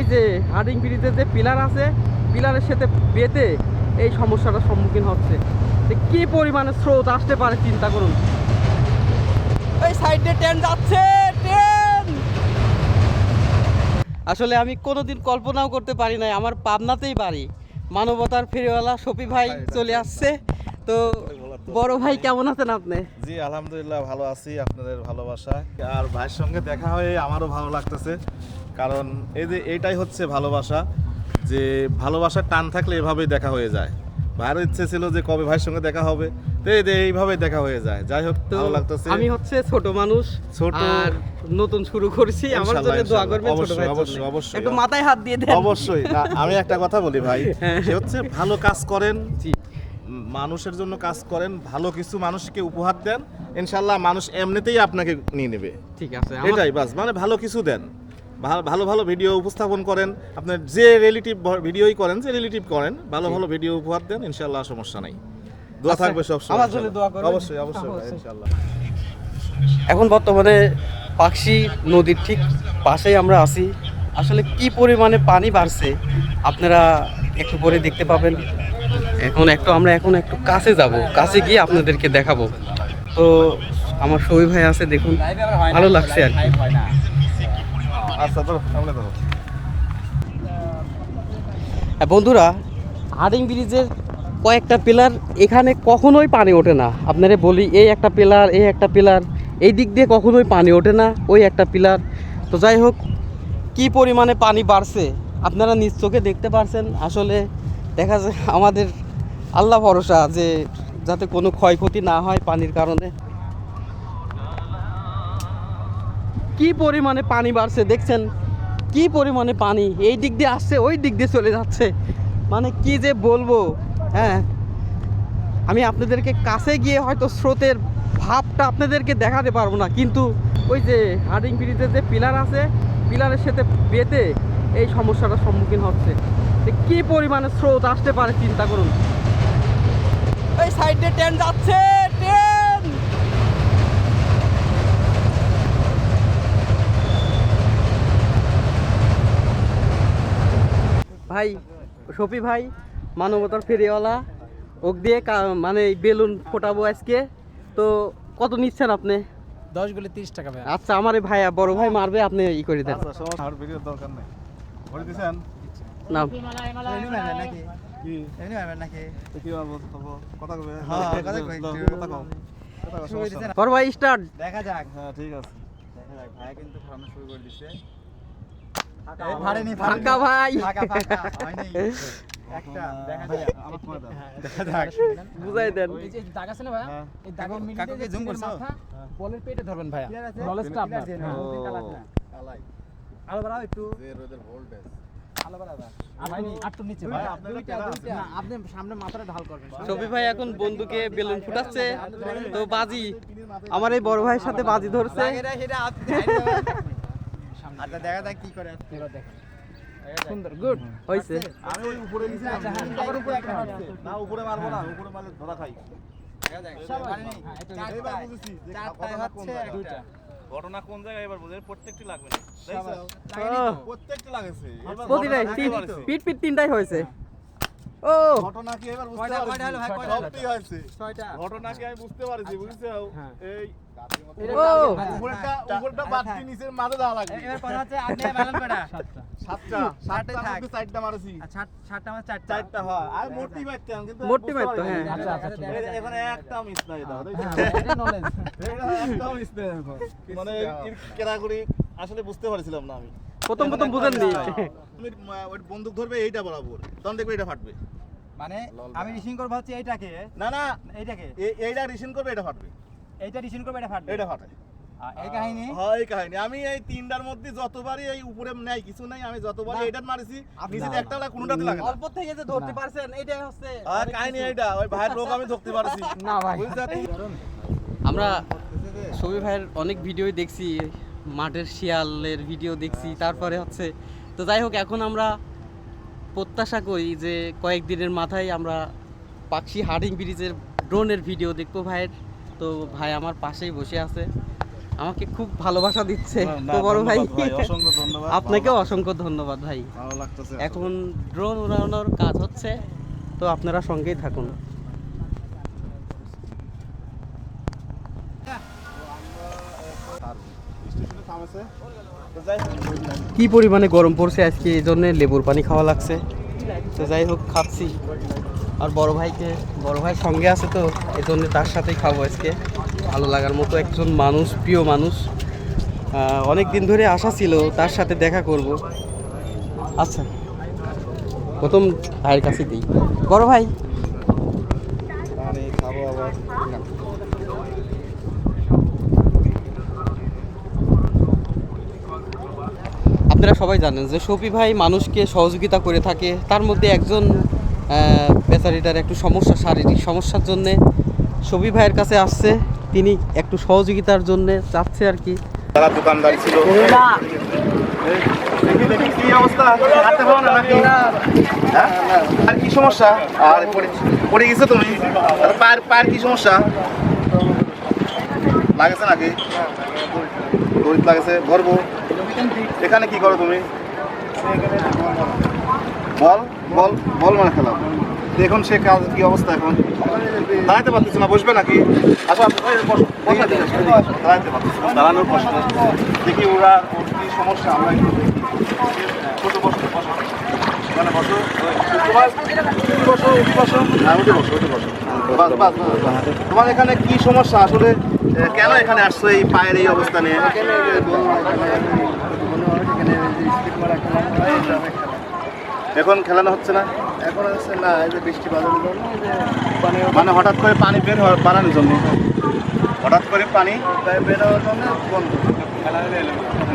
ওই যে হার্ডিং ব্রিজের যে পিলার আছে পিলারের সাথে বেঁধে এই সমস্যাটার সম্মুখীন হচ্ছে। কি পরিমাণে স্রোত আসতে পারে চিন্তা করুন। এই সাইডে ট্রেন যাচ্ছে ট্রেন! আসলে আমি কোনোদিন কল্পনাও করতে পারি নাই আমার পাবনাতেই বাড়ি। মানবতার ফেরিওয়ালা শফি ভাই চলে আসছে। তো বড় ভাই কেমন আছেন আপনি? জি আলহামদুলিল্লাহ ভালো আছি আপনাদের ভালোবাসা। আর ভাইয়ের সঙ্গে দেখা হয়ে আমারও ভালো লাগতেছে। কারণ এই যে এইটাই হচ্ছে ভালোবাসা যে ভালোবাসার টান থাকলে এভাবেই দেখা হয়ে যায়। ভাইয়ের ইচ্ছে ছিল যে কবে ভাইয়ের সঙ্গে দেখা হবে তো এই যে এইভাবেই দেখা হয়ে যায়। যাই হোক ভালো লাগতেছে। আমি হচ্ছে ছোট মানুষ ছোট। আর নতুন শুরু করছি। আমার জন্য দোয়া করবেন ছোট অবশ্যই, অবশ্যই, অবশ্যই। একটু মাথায় হাত দিয়ে দেন। অবশ্যই। না, আমি একটা কথা বলি ভাই। সে হচ্ছে ভালো কাজ করেন জি। মানুষের জন্য কাজ করেন ভালো কিছু মানুষকে উপহার দেন ইনশাল্লাহ মানুষ এমনিতেই আপনাকে নিয়ে নেবে। ঠিক আছে এটাই বাস মানে ভালো কিছু দেন। ভালো ভালো ভিডিও উপস্থাপন করেন আপনার যে রিলেটিভ ভিডিওই করেন যে রিলেটিভ করেন ভালো ভালো ভিডিও উপহার দেন ইনশাল্লাহ সমস্যা নাই। দোয়া আচ্ছা, থাকবে সব আমার জন্য দোয়া করবেন। অবশ্যই অবশ্যই ইনশাল্লাহ এখন বর্তমানে পাকশি নদীর ঠিক পাশেই আমরা আছি। আসলে কি পরিমাণে পানি বাড়ছে আপনারা একটু পরে দেখতে পাবেন। এখন একটু আমরা এখন একটু কাছে যাব। কাছে গিয়ে আপনাদেরকে দেখাবো। তো আমার সবই ভাই আছে দেখুন। ভালো লাগছে আর কি। আচ্ছা তো সামনে তো হ্যাঁ, বন্ধুরা হার্ডিং ব্রিজের কয়েকটা পিলার এখানে কখনোই পানি ওঠে না। আপনারা বলি এই একটা পিলার এই একটা পিলার এই দিক দিয়ে কখনোই পানি ওঠে না ওই একটা পিলার। তো যাই হোক কি পরিমাণে পানি বাড়ছে আপনারা নিজ চোখে দেখতে পারছেন। আসলে দেখা যায় আমাদের আল্লাহ ভরসা যে যাতে কোনো ক্ষয়ক্ষতি না হয় পানির কারণে। কি পরিমাণে পানি বাড়ছে দেখছেন? কি পরিমাণে পানি এই দিক দিয়ে আসছে, ওই দিক দিয়ে চলে যাচ্ছে। মানে কি যে বলব হ্যাঁ? আমি আপনাদেরকে কাছে গিয়ে হয়তো স্রোতের ভাবটা আপনাদেরকে দেখাতে পারব না, কিন্তু ওই যে হার্ডিং ব্রিজের যে পিলার আছে, পিলারের সাথে বেঁধে এই সমস্যাটার সম্মুখীন হচ্ছে। কি পরিমাণে স্রোত আসতে পারে চিন্তা করুন। এই সাইডে ট্রেন যাচ্ছে ট্রেন! ভাই শফি ভাই মানবতার ফেরিওয়ালা ওক দিয়ে কা- মানে বেলুন ফোটাবো আজকে। তো কত নিচ্ছেন আপনি? দশ গুলি তিরিশ টাকা ভাই। আচ্ছা আমার এই ভাই বড় ভাই মারবে আপনি ই করে দেন। আচ্ছা দরকার নেই। না। কি? তো কি? বলব তবু কথা কবে। হ্যাঁ, কথা কই কথা কও। বড় ভাই স্টার্ট দেখা যাক। হ্যাঁ ঠিক আছে। দেখা যাক। ভাই কিন্তু ফরানো শুরু করে দিছে। ফাঁকা, ভাই। ফাঁকা ফাঁকা। হয়নি। একটা দেখা ভাইয়া, যাক। আমার করে দেখা যাক। বুঝাই দেন। এই যে দাগ আছে না ভাইয়া? হ্যাঁ। এই দাগের কাকুকে যে করছ? বলের পেটে ধরবেন ভাইয়া। নলেজটা আপনার? হ্যাঁ। কালাই। আলো বাড়াও একটু। রোদের voltage। নিচে ভাই, এখন বন্ধুকে বেলুন ফুটাচ্ছে। তো বাজি আমার এই বড় ভাইয়ের সাথে বাজি ধরছে। আচ্ছা দেখা যাক কি করে সুন্দর গুড। হয়েছে আমি ওই উপরে আবার উপরে না উপরে মারবো না উপরে মারলে ধরা খাই। ঘটনা কোন জায়গায়। দুইটা ঘটনা কোন জায়গায় এবার বুঝে প্রত্যেকটি লাগবে না? প্রত্যেকটি লাগেছে। পিট পিট তিনটাই হয়েছে ও। ঘটনা কি এবার বুঝতে পারছি? কয়টা হলো ভাই, কয়টা? হলো? সবটি হয়েছে ছয়টা। ঘটনা কি আমি বুঝতে পারছি বুঝছ? হ্যাঁ। এই হয়। হ্যাঁ। আচ্ছা, আচ্ছা, হ্যাঁ। মানে এর কেরাগুড়ি আসলে বুঝতে পারছিলাম না আমি। প্রথম প্রথম বুঝেননি। তুমি ওই বন্দুক ধরবে এইটা বরাবর তখন দেখবে এটা ফাটবে। মানে আমি রিসিং করব হচ্ছে এইটাকে। না না এইটাকে? এইটা রিসিন করবে এটা ফাটবে। এইটা রিসিং করব এটা ফাটবে? এটা ফাটে। আর এই কাহিনী? হয় এই কাহিনী। আমি এই তিনটার মধ্যে যতবারই এই উপরে নাই কিছু নাই আমি যতবারই না। এইটার মারিছি নিচে একটা লাগে কোনোটাতে লাগে অল্প থেকে যে ধরতে পারছেন এটাই হচ্ছে আর কাহিনী এইটা ওই ভাইয়ের রোগ আমি ধরতে পারছি। না ভাই। আমরা সবি ভাইয়ের অনেক ভিডিওই দেখছি। মাঠের শিয়ালের ভিডিও দেখছি তারপরে হচ্ছে তো যাই হোক এখন আমরা প্রত্যাশা করি যে কয়েকদিনের মাথায় আমরা পাকশি হার্ডিং ব্রিজের ড্রোনের ভিডিও দেখব ভাইয়ের। তো ভাই আমার পাশেই বসে আছে। আমাকে খুব ভালোবাসা দিচ্ছে তো বড় ভাই। অসংখ্য আপনাকেও অসংখ্য ধন্যবাদ ভাই। এখন ড্রোন উড়ানোর কাজ হচ্ছে তো আপনারা সঙ্গেই থাকুন স্টেশনে থামেছে তো যাই হোক কি পরিমাণে গরম পড়ছে আজকে এই জন্য? লেবুর পানি খাওয়া লাগছে। তো যাই হোক খাচ্ছি। আর বড় ভাইকে বড় ভাই সঙ্গে আছে তো এই জন্য তার সাথেই খাব আজকে। ভালো লাগার মতো একজন মানুষ প্রিয় মানুষ। অনেক দিন ধরে আশা ছিল তার সাথে দেখা করব। আচ্ছা প্রথম ভাইয়ের কাছে দিই। বড় ভাই। খাব আবার। আপনারা সবাই জানেন যে শফি ভাই মানুষকে সহযোগিতা করে থাকে। তার মধ্যে একজন বেচারিটার একটু সমস্যা শারীরিক সমস্যার জন্যে শফি ভাইয়ের কাছে আসছে। তিনি একটু সহযোগিতার জন্যে চাচ্ছে আর কি। তারা দোকানদার ছিল। দেখি দেখি কি অবস্থা? হ্যাঁ? আর কি সমস্যা? আর পড়ে গেছো তুমি? আর পায়ের পায়ের কি সমস্যা? লাগেছে নাকি? দড়িত লাগেছে ভরবো এখানে কি করো তুমি? বল বল বল মানে খেলা। তো এখন সে কাজ কি অবস্থা এখন। দাঁড়াতে পারতেছে না বসবে নাকি? বসো, দাঁড়াতে পারতেছে দাঁড়ানোর প্রশ্ন দেখি ওরা ওর কি সমস্যা আমরা একটু। বসো বসো। মানে বসো বসো। তোমার এখানে কি সমস্যা? আসলে কেন এখানে আসছো এই পায়ের এই অবস্থা নিয়ে এখন খেলানো হচ্ছে না? এখন হচ্ছে না এই যে বৃষ্টি পানি মানে হঠাৎ করে পানি বের হওয়ার বাড়ানোর জন্য? হঠাৎ করে পানি? বের হওয়ার জন্য বন্ধ।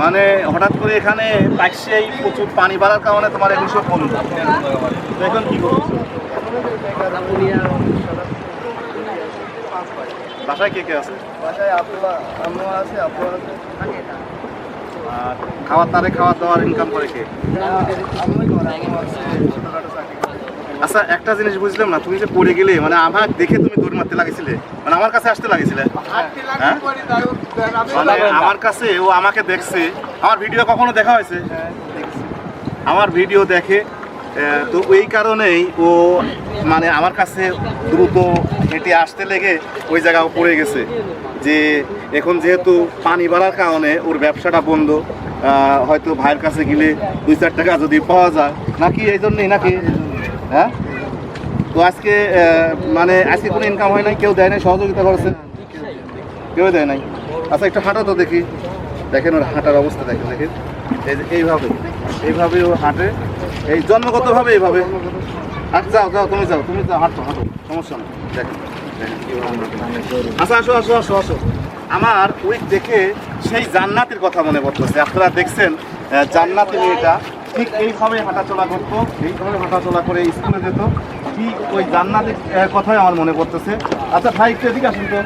মানে হঠাৎ করে এখানে পাইছেই প্রচুর পানি বাড়ার কারণে তোমার এগুলো সব বন্ধ। এখন কি করব বাসায় কে কে আছে? বাসায় আম্মু আছে আর খাওয়ার তারে খাওয়ার দাওয়ার ইনকাম করে কে। আচ্ছা একটা জিনিস বুঝলাম না তুমি যে পড়ে গেলে মানে আমার দেখে তুমি দৌড় মারতে লাগিয়েছিলে মানে আমার কাছে আসতে লাগিয়েছিলে হ্যাঁ মানে আমার কাছে ও আমাকে দেখছে আমার ভিডিও কখনো দেখা হয়েছে হ্যাঁ। আমার ভিডিও দেখে তো এই কারণেই ও মানে আমার কাছে দ্রুত হেঁটে আসতে লেগে ওই জায়গায় পড়ে গেছে যে এখন যেহেতু পানি বাড়ার কারণে ওর ব্যবসাটা বন্ধ হয়তো ভাইয়ের কাছে গেলে দুই চার টাকা যদি পাওয়া যায়। নাকি এই জন্যই নাকি? হ্যাঁ? তো আজকে মানে আজকে কোনো ইনকাম হয় নাই, কেউ দেয় নাই, সহযোগিতা করেছে? কেউ দেয় নাই। আচ্ছা একটু হাঁটো তো দেখি। দেখেন ওর হাঁটার অবস্থা, দেখেন দেখেন। এই এইভাবে এইভাবে ও হাঁটে। এই জন্মগতভাবে এইভাবে। আচ্ছা যাও যাও, তুমি যাও তুমি যাও, হাঁটো হাঁটো, সমস্যা নেই দেখেন। আচ্ছা আসো আসো আসো আসো। আমার ওই দেখে সেই জান্নাতের কথা মনে পড়তেছে। আপনারা দেখছেন জান্নাতি মেয়েটা ঠিক এইভাবে হাঁটাচলা করতো, এইভাবে হাঁটাচলা করে স্কুলে যেত, ঠিক ওই জান্নাতের কথাই আমার মনে পড়তেছে। আচ্ছা ভাই, একটু এদিকে আসুন তো।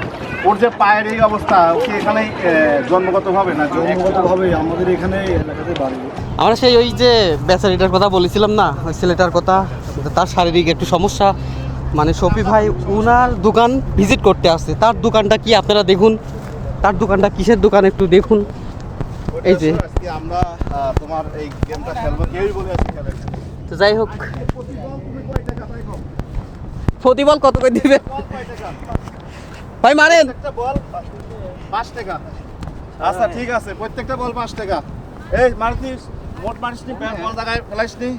ওর যে পায়ের এই অবস্থা ওকে এখানেই আহ, জন্মগতভাবে না জন্মগতভাবে আমাদের এখানে এলাকাতে বাড়ি আমরা সেই ওই যে বেচারিটার কথা বলেছিলাম না ওই ছেলেটার কথা তার শারীরিক একটু সমস্যা। মানে শফি ভাই উনার দোকান ভিজিট করতে আসছে। তার দোকানটা কি আপনারা দেখুন? তার দোকানটা কিসের দোকান একটু দেখুন। এই যে। আমরা তোমার এই গেমটা খেলব কেউই বলে তো যাই হোক। প্রতিবল কত করে দিবে? ভাই মারেন। প্রত্যেকটা বল পাঁচ টাকা। আচ্ছা ঠিক আছে প্রত্যেকটা বল পাঁচ টাকা। এই মারতিস মোট মারিস নি বল জায়গায় ফেলাইস নি।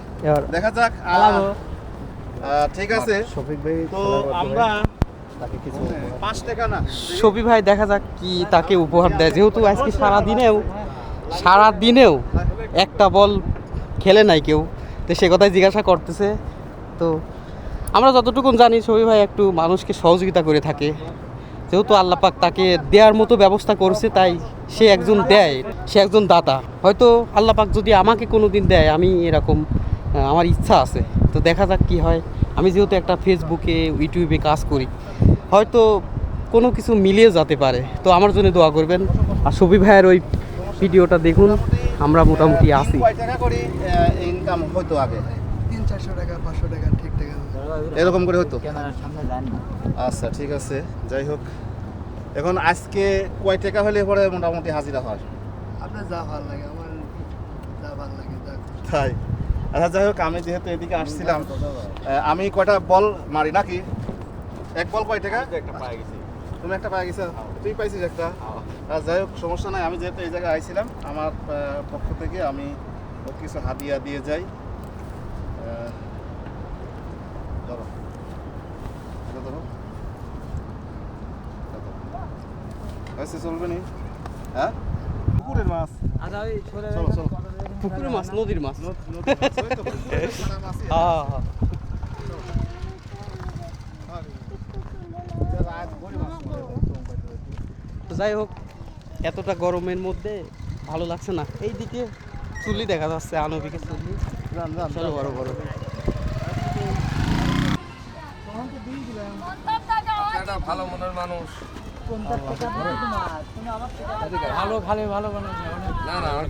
দেখা যাক। আহ, ঠিক আছে। শফিক ভাই তো আমরা তাকে পাঁচ টাকা না। শফি ভাই দেখা যাক কি তাকে উপহার দেয়। যেহেতু আজকে সারা দিনেও সারা দিনেও একটা বল খেলে নাই কেউ তো সে কথাই জিজ্ঞাসা করতেছে। তো আমরা যতটুকু জানি শফি ভাই একটু মানুষকে সহযোগিতা করে থাকে। যেহেতু আল্লাপাক তাকে দেওয়ার মতো ব্যবস্থা করছে, তাই সে একজন দেয়, সে একজন দাতা। হয়তো আল্লাপাক যদি আমাকে কোনো দিন দেয়, আমি এরকম আমার ইচ্ছা আছে। তো দেখা যাক কি হয়। আমি যেহেতু একটা ফেসবুকে ইউটিউবে কাজ করি, হয়তো কোনো কিছু মিলিয়ে যেতে পারে। তো আমার জন্য দোয়া করবেন। আর শফি ভাইয়ের ওই ভিডিওটা দেখুন। আমরা মোটামুটি হতো আগে? চারশো টাকা পাঁচশো টাকা ঠিক টাকা। এরকম করে হতো? ক্যামেরার সামনে যান আচ্ছা ঠিক আছে। যাই হোক। এখন আজকে কয় টাকা হলে পরে মোটামুটি হাজিরা হয়? আপনার যা ভালো লাগে আমার যা ভালো লাগে তাই। আচ্ছা যাই হোক আমি যেহেতু এদিকে আসছিলাম আমি কয়টা বল মারি নাকি? এক বল কয় টাকা? একটা পায়ে গেছি। তুমি একটা পাই গেছো? তুই পাইছিস একটা? আর যাই হোক সমস্যা নাই। আমি যেহেতু এই জায়গায় আইছিলাম আমার পক্ষ থেকে আমি কিছু হাদিয়া দিয়ে যাই আহ, ধরো এটা ধরো এটা ধরো। হয়েছে চলবে নি? হ্যাঁ? পুকুরের মাছ। আচ্ছা ওই চলো চলো। পুকুরের মাছ নদীর মাছ। হ্যাঁ যাই হোক এতটা গরমের মধ্যে ভালো লাগছে না। এইদিকে চুলি দেখা যাচ্ছে আনবিকে চুলি যান, যান, চলো বড় বড়। একটা ভালো মনের মানুষ। ভালো ভালো ভালো বানাইছে অনেক না না আমি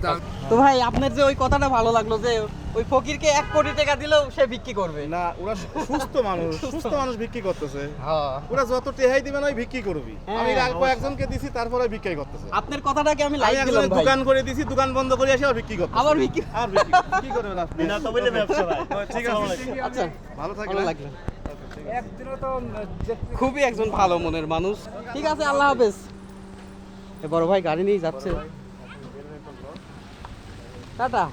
তো ভাই আপনার যে ওই কথাটা ভালো লাগল যে ওই ফকিরকে এক কোটি টাকা দিলেও সে বিক্রি করবে। না ওরা সুস্থ মানুষ সুস্থ। মানুষ বিক্রি করতেছে। হ্যাঁ। ওরা যত টেহাই দিবে না ওই বিক্রি করবি। হ্যাঁ, আমি অবশ্যই। কয়েকজনকে দিছি তারপরে বিক্রি করতেছে। আপনার কথাটাকে আমি আমি লাইক দিলাম ভাই। দোকান করে দিছি দোকান বন্ধ করে আসি আর বিক্রি করতে আবার বিক্রি আর বিক্রি কি করবেন আপনি না। তো বলে ব্যবসা ঠিক আছে। আচ্ছা। ভালো থাকবেন। খুবই একজন ভালো মনের মানুষ। ঠিক আছে, আল্লাহ হাফেজ। বড় ভাই গাড়ি নিয়ে যাচ্ছে। টাটা।